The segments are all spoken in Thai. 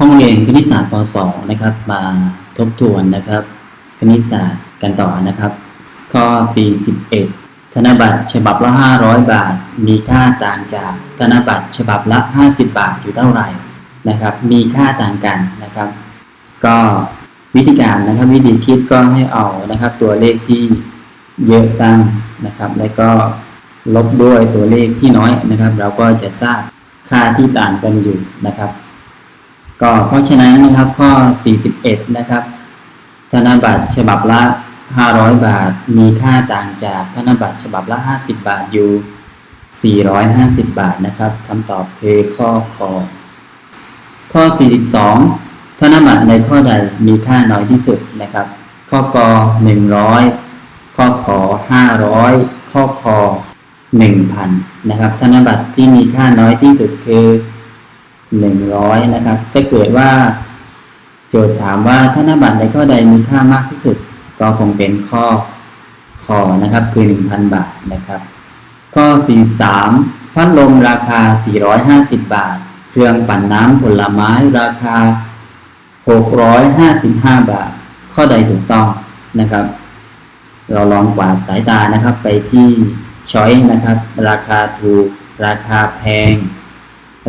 ห้องเรียนคณิตศาสตร์ป .2 นะครับ มาทบทวนนะครับ คณิตศาสตร์กันต่อนะครับ ข้อ 41 ธนบัตรฉบับละ 500 บาท มีค่าต่างจากธนบัตรฉบับละ 50 บาทอยู่เท่าไหร่นะครับ มีค่าต่างกันนะครับ ก็วิธีการนะครับวิธีคิดก็ให้เอานะครับ ตัวเลขที่เยอะตั้งนะครับ แล้วก็ลบด้วยตัวเลขที่น้อยนะครับ เราก็จะทราบค่าที่ต่างกันอยู่นะครับ ก็เพราะฉะนั้นนะครับข้อ 41 นะครับ ธนบัตรฉบับละ 500 บาท มีค่าต่างจากธนบัตรฉบับละ 50 บาทอยู่ 450 บาทนะครับคำตอบคือข้อคอข้อ 42 ธนบัตรในข้อใดมีค่าน้อยที่สุดนะครับ ข้อกอ100 ข้อขอ500 ข้อคอ1,000 นะครับ ธนบัตรที่มีค่าน้อยที่สุดคือ 100 นะครับ ถ้าเกิดว่า โจทย์ถามว่าธนบัตรในข้อใดมีค่ามากที่สุด ก็คงเป็นข้อขอนะครับ คือ 1,000 บาทนะครับ ข้อ 43 พัดลมราคา 450 บาท เครื่องปั่นน้ำผลไม้ราคา 655 บาท ข้อใดถูกต้องนะครับ เราลองกวาดสายตานะครับไปที่ช้อยนะครับ ราคาถูก ราคาแพง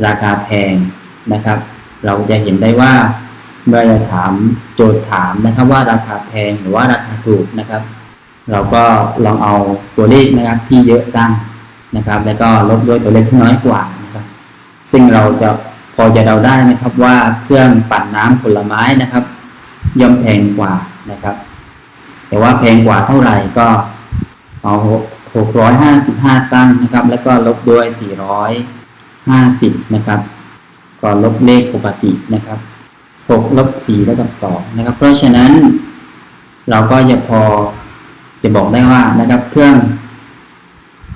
ราคาแพงนะครับ เราจะเห็นได้ว่าเมื่อจะถามโจทย์ถามนะครับว่าราคาแพงหรือว่าราคาถูกนะครับ เราก็ลองเอาตัวเลขนะครับที่เยอะตั้งนะครับ แล้วก็ลบด้วยตัวเลขที่น้อยกว่านะครับ ซึ่งเราจะพอจะเดาได้นะครับว่าเครื่องปั่นน้ำผลไม้นะครับ ย่อมแพงกว่านะครับ แต่ว่าแพงกว่าเท่าไหร่ก็เอา655 ตั้งนะครับ แล้วก็ลบด้วย 50 นะครับก็ลบเลขปกตินะครับ6ลบ4เท่ากับ2นะครับ เพราะฉะนั้น เราก็จะพอจะบอกได้ว่านะครับ เครื่อง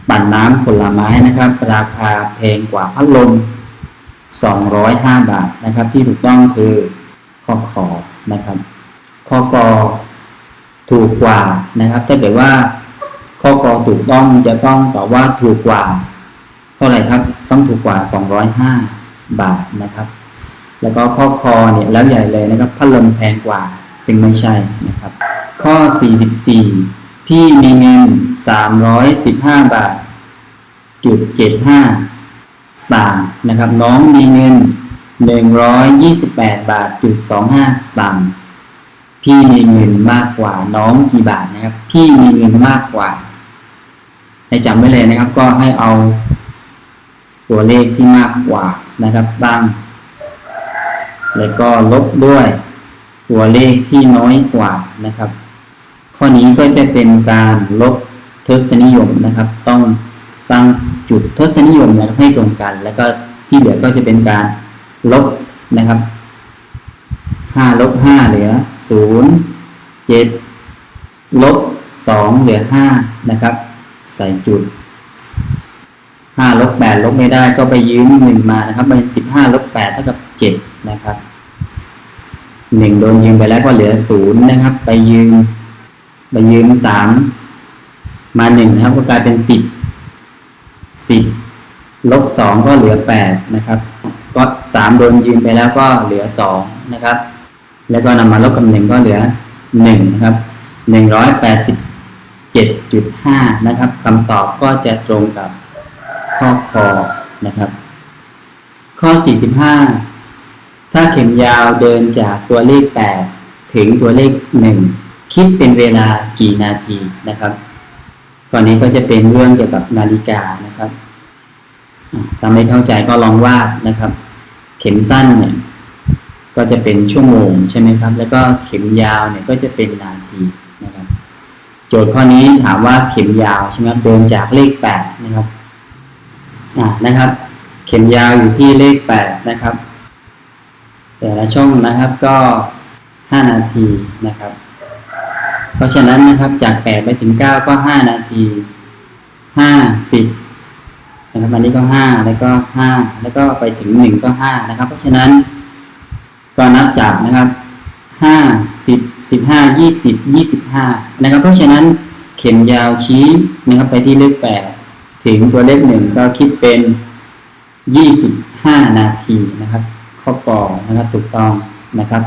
ปั่นน้ำผลไม้นะครับ ราคาแพงกว่าพัดลม 205 บาทนะครับ ที่ถูกต้องคือข้อขอนะครับข้อกอถูกกว่านะครับถ้าเกิดว่าข้อกอถูกต้องจะต้องตอบว่าถูกกว่า เท่าไหร่ครับ ต้องถูกกว่า 205 บาทนะครับ แล้วก็ข้อคอเนี่ยแล้วใหญ่เลยนะครับพัดลมแพงกว่าซึ่งไม่ใช่นะครับ ข้อ 44 พี่มีเงิน 315 บาทจุด75สตางค์นะครับ น้องมีเงิน 128 บาทจุด25สตางค์พี่มีเงินมากกว่าน้องกี่บาทนะครับ พี่มีเงินมากกว่าให้จำไว้เลยนะครับ ก็ให้เอา ตัวเลขที่มากกว่านะครับตั้งแล้วก็ลบด้วยตัวเลขที่น้อยกว่านะครับ ข้อนี้ก็จะเป็นการลบทศนิยมนะครับ ต้องตั้งจุดทศนิยมนะครับให้ตรงกัน แล้วก็ที่เหลือก็จะเป็นการลบนะครับ5ลบ5เหลือ 0 7ลบ2เหลือ5นะครับ ใส่จุด 5ลบ8ลบไม่ได้ก็ไปยืม1มานะครับเป็น15ลบ8เท่ากับ7นะครับ1โดนยืมไปแล้วก็เหลือ0นะครับ ไปยืมไปยืม3มา1นะครับก็กลายเป็น 10 10ลบ2ก็เหลือ8นะครับก็3โดนยืมไปแล้วก็เหลือ2นะครับ แล้วก็นำมาลบกับ1ก็เหลือ1นะครับ187.5 นะครับคำตอบก็จะตรงกับ ข้อคอนะครับ ข้อ 45 ถ้าเข็มยาวเดินจากตัวเลข 8 ถึงตัวเลข 1 คิดเป็นเวลากี่นาทีนะครับก่อนนี้ก็จะเป็นเรื่องเกี่ยวกับนาฬิกานะครับถ้าไม่เข้าใจก็ลองวาดนะครับ เข็มสั้นเนี่ยก็จะเป็นชั่วโมงใช่ไหมครับ แล้วก็เข็มยาวเนี่ยก็จะเป็นนาทีนะครับ โจทย์ข้อนี้ถามว่าเข็มยาวใช่ไหมครับเดินจากเลข 8 นะครับ นะครับ เข็มยาวอยู่ที่เลข 8 นะครับ แต่ละช่องนะครับก็ 5 นาทีนะครับ เพราะฉะนั้นนะครับจาก 8 ไปถึง 9 ก็ 5 นาที 5 10นะครับอันนี้ก็ 5 แล้วก็ 5 แล้วก็ไปถึง 1 ก็ 5 นะครับ เพราะฉะนั้นก็นับจากนะครับ 5 10 15 20 25 นะครับ เพราะฉะนั้นเข็มยาวชี้นะครับไปที่เลข8 ถึงตัวเลขหนึ่งก็คิดเป็นยี่สิบห้านาทีนะครับ ข้อกอนะครับถูกต้องนะครับ